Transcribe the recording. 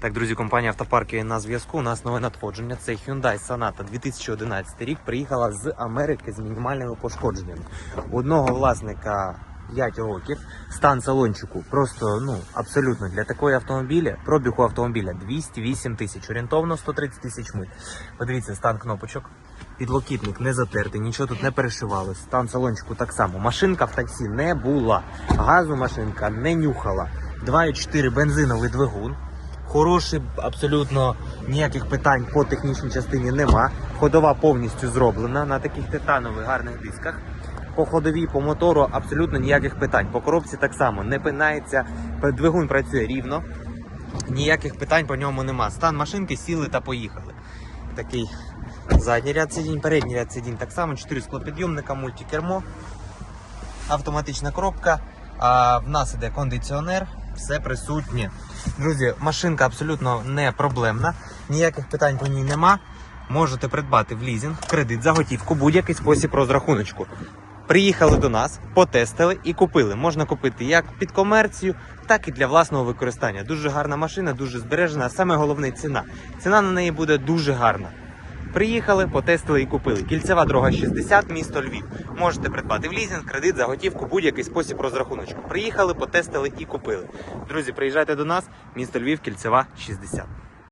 Так, друзі, компанія автопарки на зв'язку. У нас нове надходження. Це Hyundai Sonata 2011 рік. Приїхала з Америки з мінімальними пошкодженнями. У одного власника 5 років. Стан салончику просто ну абсолютно для такої автомобіля. Пробіг у автомобіля 208 тисяч, орієнтовно 130 тисяч миль. Подивіться, стан кнопочок. Підлокітник не затертий, нічого тут не перешивалось. Стан салончику так само. Машинка в таксі не була. Газу машинка не нюхала. 2,4 бензиновий двигун. Хороший, абсолютно ніяких питань по технічній частині нема. Ходова повністю зроблена на таких титанових гарних дисках. По ходовій, по мотору абсолютно ніяких питань. По коробці так само не пинається, двигун працює рівно. Ніяких питань по ньому нема. Стан машинки сіли та поїхали. Такий задній ряд сидінь, передній ряд сидінь так само, 4 склопідйомника, мультикермо, автоматична коробка. А в нас іде кондиціонер, все присутнє. Друзі, машинка абсолютно не проблемна, ніяких питань по ній нема. Можете придбати в лізинг, в кредит, за готівку, будь-який спосіб розрахуночку. Приїхали до нас, потестили і купили. Можна купити як під комерцію, так і для власного використання. Дуже гарна машина, дуже збережена. а Саме головне ціна. Ціна на неї буде дуже гарна. Приїхали, потестили і купили. Кільцева дорога 60, місто Львів. Можете придбати в лізінг, кредит, за готівку, будь-який спосіб розрахуночку. Приїхали, потестили і купили. Друзі, приїжджайте до нас, місто Львів, кільцева 60.